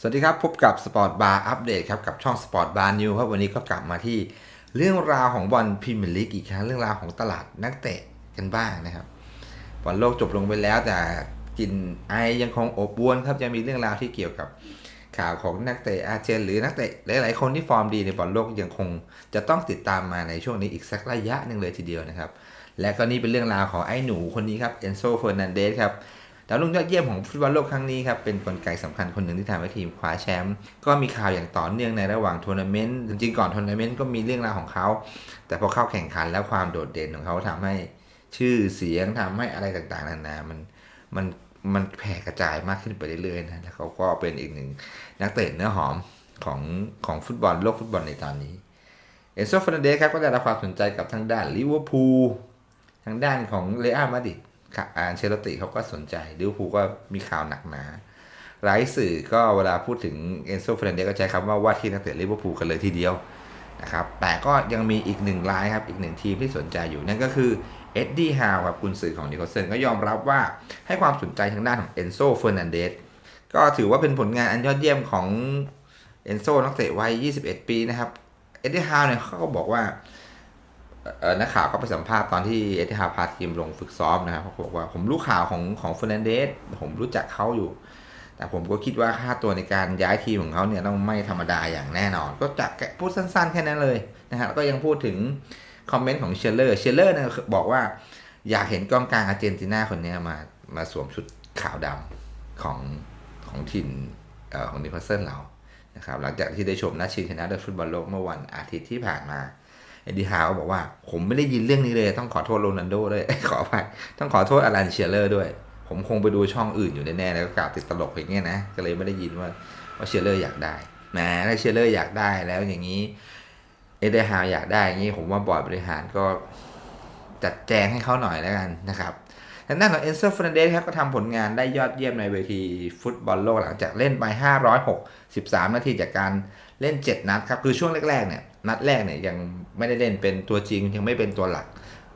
สวัสดีครับ พบกับสปอร์ตบาร์อัปเดตครับ กับช่องสปอร์ตบาร์นิวครับวันนี้ก็กลับมาที่เรื่องราวของบอลพรีเมียร์ลีกอีกครั้งเรื่องราวของตลาดนักเตะกันบ้างนะครับบอลโลกจบลงไปแล้วแต่กลินไอยังคงอบอวนครับยังมีเรื่องราวที่เกี่ยวกับข่าวของนักเตะอาเจนหรือนักเตะหลาย ๆ คนที่ฟอร์มดีในบอลโลกยังคงจะต้องติดตามมาในช่วงนี้อีกสักระยะหนึ่งเลยทีเดียวนะครับ และก็นี่เป็นเรื่องราวของไอ้หนูคนนี้ครับเอนโซเฟอร์นันเดสครับ ดาวรุ่งยอดเยี่ยมของฟุตบอลโลกครั้งนี้ครับเป็นกลไกสำคัญคนหนึ่งที่ทำให้ทีมคว้าแชมป์ก็มีข่าวอย่างต่อเนื่องในระหว่างทัวร์นาเมนต์จริงๆก่อนทัวร์นาเมนต์ก็มีเรื่องราวของเขา แต่พอเข้าแข่งขันแล้วความโดดเด่นของเขาทำให้ชื่อเสียงทำให้อะไรต่างๆนานา มันมันมันแผ่กระจายมากขึ้นไปเรื่อยๆนะแล้วเขาก็เป็นอีกหนึ่งนักเตะเนื้อหอมของของฟุตบอลโลกฟุตบอลในตอนนี้ เอนโซฟ r นเดสครับก็ได้รับความสนใจกับทางด้านลิเวอร์พูลทางด้านของเรอัลมาดริด อาเชลติเขาก็สนใจลิเวอร์พูลก็มีข่าวหนักหนาหลายสื่อก็เวลาพูดถึงเอนโซเฟรนเดสก็ใช้คำว่าว่าที่นักเตะลิเวอร์พูลกันเลยทีเดียวนะครับแต่ก็ยังมีอีกหนึ่งรายครับ อีกหนึ่งทีมที่สนใจอยู่นั่นก็คือเอ็ดดี้ฮาวครับกุนสื่อของนิโคลเซนก็ยอมรับว่าให้ความสนใจทางด้านของเอนโซเฟอร์นันเดสก็ถือว่าเป็นผลงานอันยอดเยี่ยมของเอนโซนักเตะวัย 21 ปีนะครับเอ็ดดี้ฮาวเนี่ยเขาก็บอกว่า นักข่าวก็ไปสัมภาษณ์ตอนที่เอติฮาพาทีมลงฝึกซ้อมนะครับเขาบอกว่าผมรู้ข่าวของของเฟอร์นันเดสผมรู้จักเขาอยู่ แต่ผมก็คิดว่าค่าตัวในการย้ายทีมของเขาเนี่ยต้องไม่ธรรมดาอย่างแน่นอน ก็จะแกพูดสั้นๆ แค่นั้นเลยนะฮะแล้วก็ยังพูดถึงคอมเมนต์ของเชลเลอร์เชลเลอร์เนี่ยบอกว่าอยากเห็นกองกลางอาร์เจนตินาคนนี้มามาสวมชุดขาวดำของของทีมเอ่อของนิโคลเซนเรานะครับหลังจากที่ได้ชมนัดชิงชนะเลิศฟุตบอลโลกเมื่อวันอาทิตย์ที่ผ่านมา เอ็ดดี้ฮาวบอกว่า ผมไม่ได้ยินเรื่องนี้เลย ต้องขอโทษโรนัลโดด้วย ขออภัยต้องขอโทษอลันเชียเลอร์ด้วย ผมคงไปดูช่องอื่นอยู่แน่ๆแล้วก็กล่าวติดตลกอย่างเงี้ยนะ ก็เลยไม่ได้ยินว่าว่าเชียเลอร์อยากได้แหมถ้าเชียเลอร์อยากได้แล้วอย่างนี้ เอ็ดดี้ฮาวอยากได้อย่างนี้ผมว่าบอร์ดบริหารก็จัดแจงให้เขาหน่อยแล้วกันนะครับทางด้านของเอนเซอร์ฟรนเดสครับก็ทำผลงานได้ยอดเยี่ยมในเวทีฟุตบอลโลกหลังจากเล่นไป 563 นาทีจากการเล่น 7 นัดครับ คือช่วงแรกๆเนี่ย นัดแรกเนี่ยยังไม่ได้เล่นเป็นตัวจริงยังไม่เป็นตัวหลัก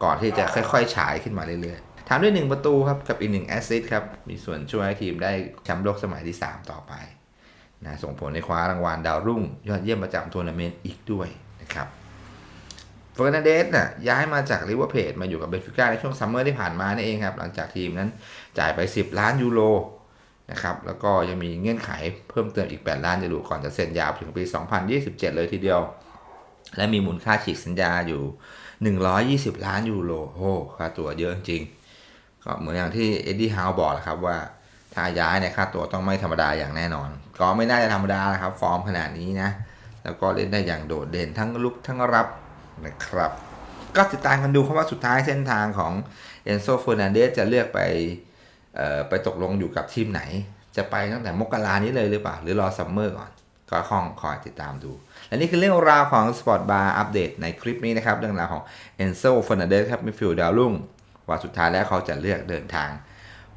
ก่อนที่จะค่อยๆ ฉายขึ้นมาเรื่อยๆทำด้วย 1 ประตูครับกับอีก1แอสซิสต์ครับ มีส่วนช่วยให้ทีมได้แชมป์โลกสมัยที่ 3 ต่อไปนะส่งผลในคว้ารางวัลดาวรุ่ง ยอดเยี่ยมประจำทัวร์นาเมนต์อีกด้วยนะครับเฟอร์นันเดสน่ะย้ายมาจากลิเวอร์เพจมาอยู่กับเบนฟิก้าในช่วงซัมเมอร์ที่ผ่านมานี่เองครับ หลังจากทีมนั้นจ่ายไป 10 ล้านยูโรนะครับแล้วก็ยังมีเงื่อนไขเพิ่มเติมอีก 8 ล้านยูโรก่อนจะเซ็นยาวถึงปี 2027 เลยทีเดียว และมีมูลค่าฉีกสัญญาอยู่ 120 ล้านยูโรโอ้ค่าตัวเยอะจริง ก็เหมือนอย่างที่เอ็ดดี้ฮาวบอกแหละครับว่าถ้าย้ายเนี่ยค่าตัวต้องไม่ธรรมดาอย่างแน่นอน ก็ไม่น่าจะธรรมดานะครับ ฟอร์มขนาดนี้นะ แล้วก็เล่นได้อย่างโดดเด่นทั้งลุกทั้งรับนะครับ ก็ติดตามกันดูเพราะว่าสุดท้ายเส้นทางของเอนโซเฟอร์นันเดสจะเลือกไปไปตกลงอยู่กับทีมไหน จะไปตั้งแต่มกรานี้เลยหรือเปล่า หรือรอซัมเมอร์ก่อน ก็คองคอยติดตามดู และนี่คือเรื่องราวของ Sport Bar อัปเดตในคลิปนี้นะครับ เรื่องราวของเอนโซฟอร์นันเดสครับมิฟิลด์ดาวรุ่ง ว่าสุดท้ายแล้วเขาจะเลือกเดินทาง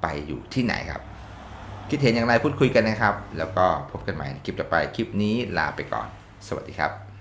ไปอยู่ที่ไหนครับ คิดเห็นอย่างไรพูดคุยกันนะครับ แล้วก็พบกันใหม่ในคลิปต่อไปคลิปนี้ลาไปก่อน สวัสดีครับ